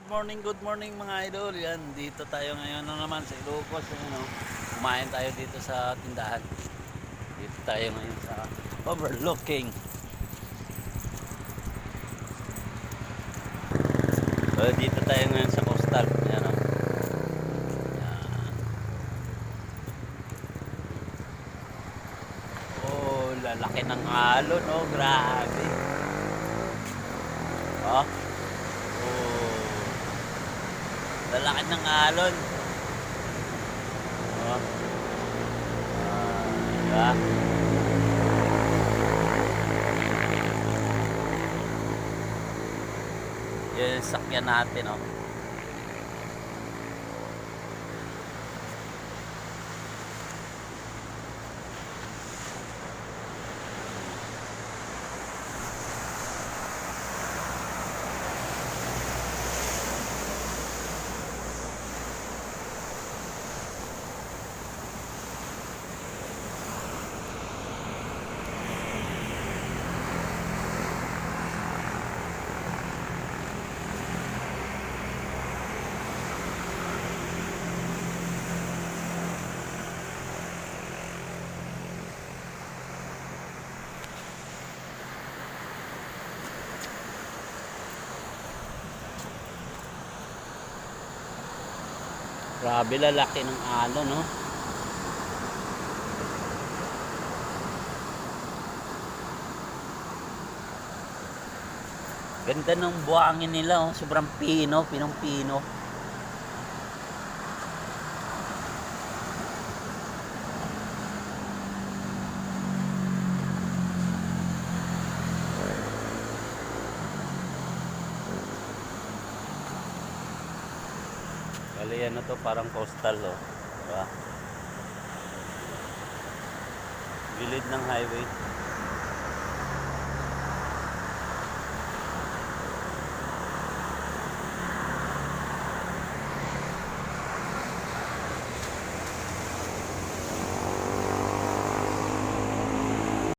good morning, good morning mga idol. Yan, dito tayo ngayon na naman sa Ilocos. Ano, kumain tayo dito sa tindahan. Dito tayo ngayon sa overlooking. So, dito tayo ngayon sa coastal. Yan, oh. Yan. Oh, lalaki ng alon, oh, grabe. Oh. Lalaki ng alon. Oh. Ah, diba? Yan yung sakyan natin, oh. Grabe lalaki ng alon, no? Ganda ng buhangin nila, oh. Sobrang pino, pinong Bali ano to, parang coastal, oh. Diba? Gilid ng highway.